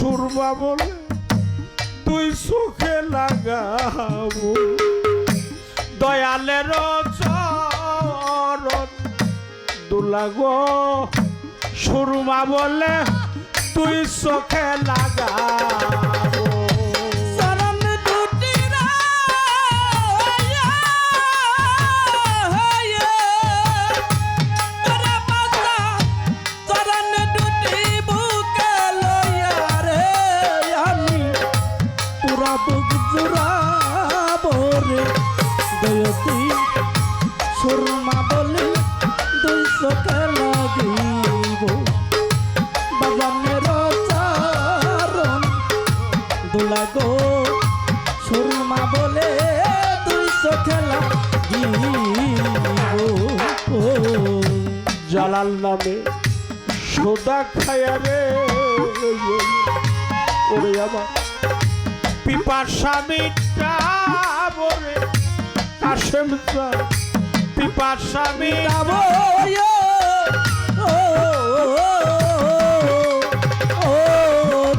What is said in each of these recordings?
সুরমা বলে তুই সুখে লাগাবো। দয়ালের চরণ দুলাগো সুরমা বলে তুই চোখে লাগাবো জালাল নামে। সোদা খায়া রে, ওরে আমার। পিপাসা মিটা বরে, কাশেম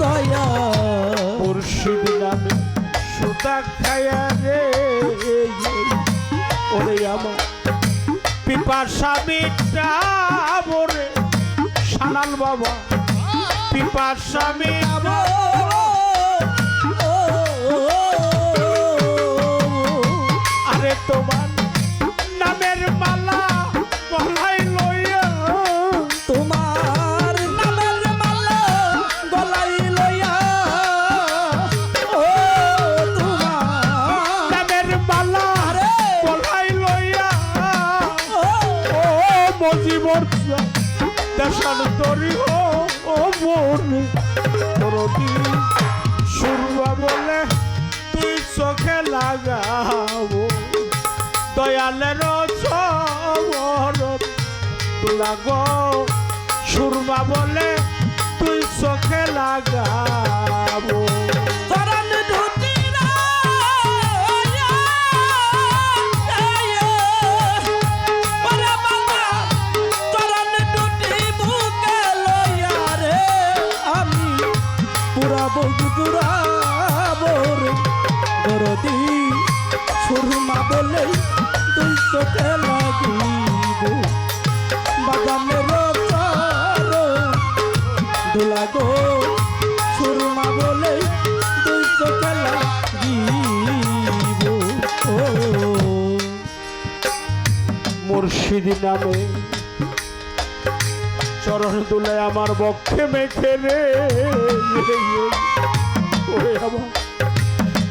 দয়া মুর্শিদ নামে খায়া রে, ওরে আমার। পিপাসা মিটা বরে সানাল বাবা পিপাসা মিটাবো আরে তোমার মজিবর দেশান ও ও মোরে তোরদি সুরবা বলে, তুই চোখে লাগাবো, দয়ালের চবর। তুলাগ সুরবা বলে, তুই চোখে লাগাবো। পুরা বগুড়া বোরে গরদি সুরমা বলে তুই চোখে লাগিব। বাগানের চারণ দুলাগো সুরমা বলে তুই চোখে লাগিব। ও নামে চরণ তুলে আমার বক্ষে মেখে রে।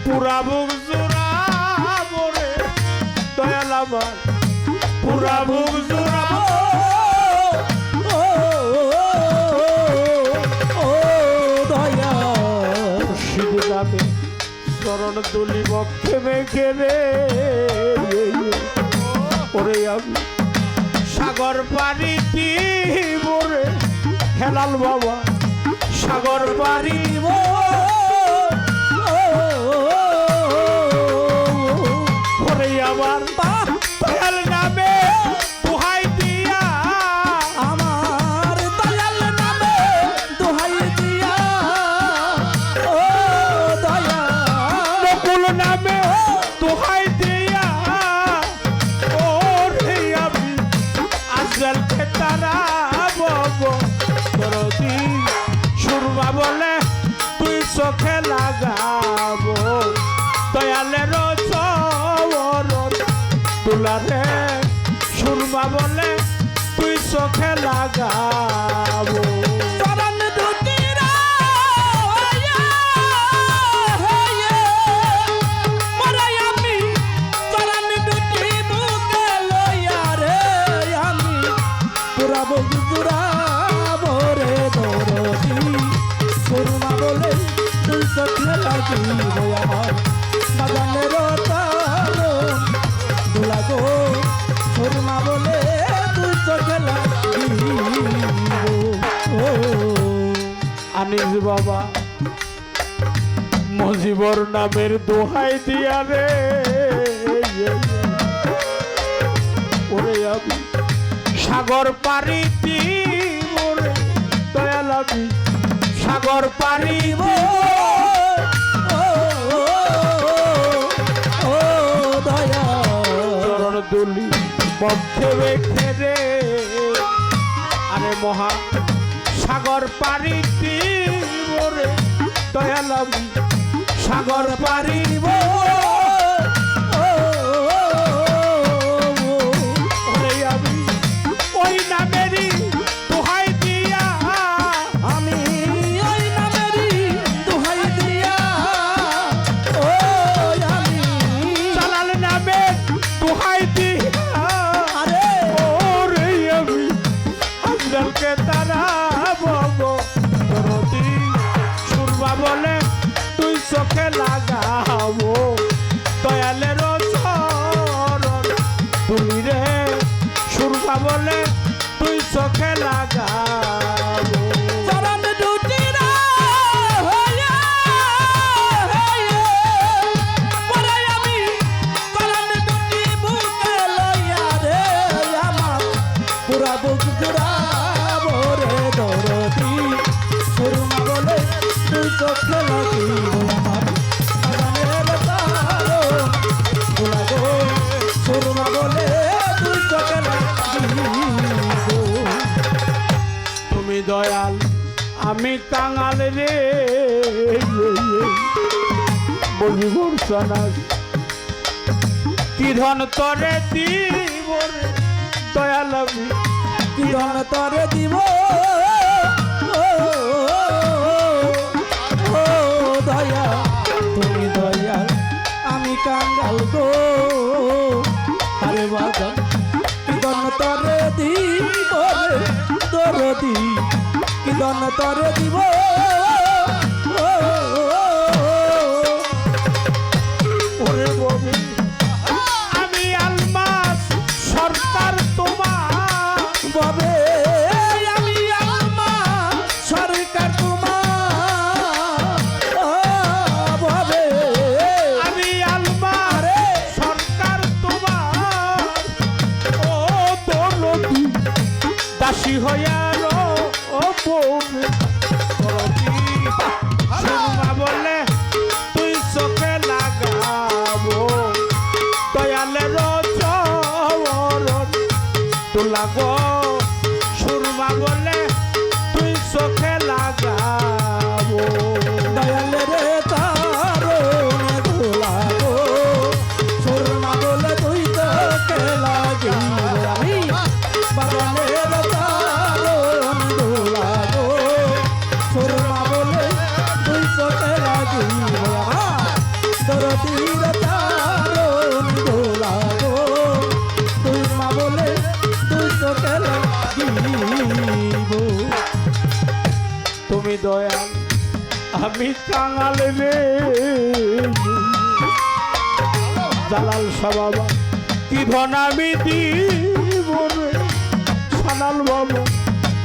পুরা বুক জোড়া মরে দয়াল আমার। পুরা বুক জোড়া ও ও দয়া মুর্শিদি নামে চরণ তুলি বক্ষে মেখে রে। ওরে আমি সাগর পারি মোরে হেলাল বাবা সাগর পারি ও চোখে আনিস বাবা, মজিবর নামের দোহাই দিয়া রে। ওরে আমি সাগর পারি মোরে দয়াল আমি সাগর পারি দুলি আরে মহা সাগর পারি মোরে দয়াল আমি সাগর পারি তুমি দয়াল, আমি কাঙাল রে। বলি বর্ষানাস কি তরে দিব দয়াল আমি। কি ধন তরে দিব? দরদি কি ধন তরে দিব। আমি আলমাস সরকার তোমার। ববে আমি আমা সরকার তোমার। ও আমি আলমাস সরকার তোমার। ও দরদি দাসী হইয়ার ও তুমি দয়াল, আমি কাঙাল রে। জালাল কি ধন আমি দিব সানাল বাবা,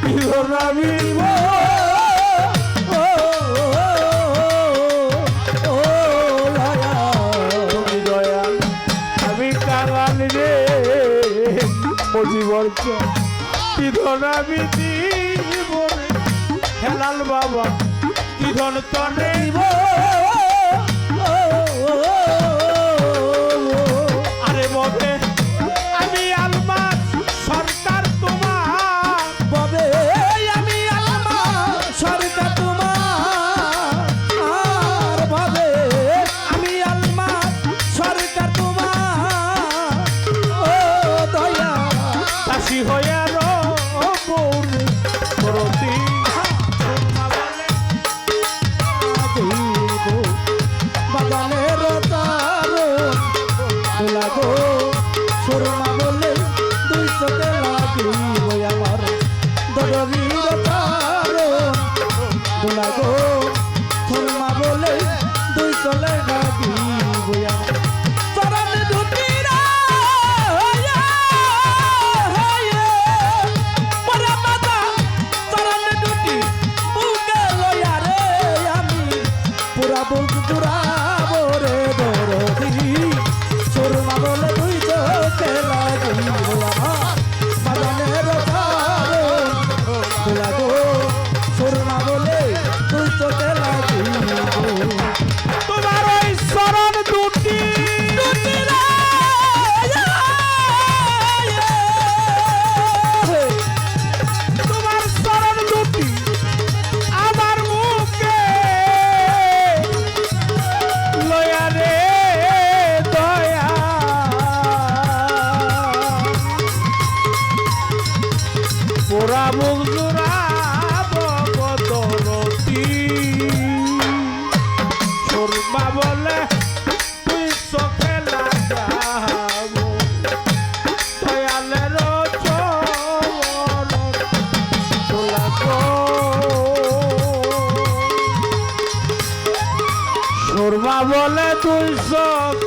কি ধন আমি মজিবর্ষ কি ধন আমি দিব বাবা তনে সুরমা বলে তুই চোখে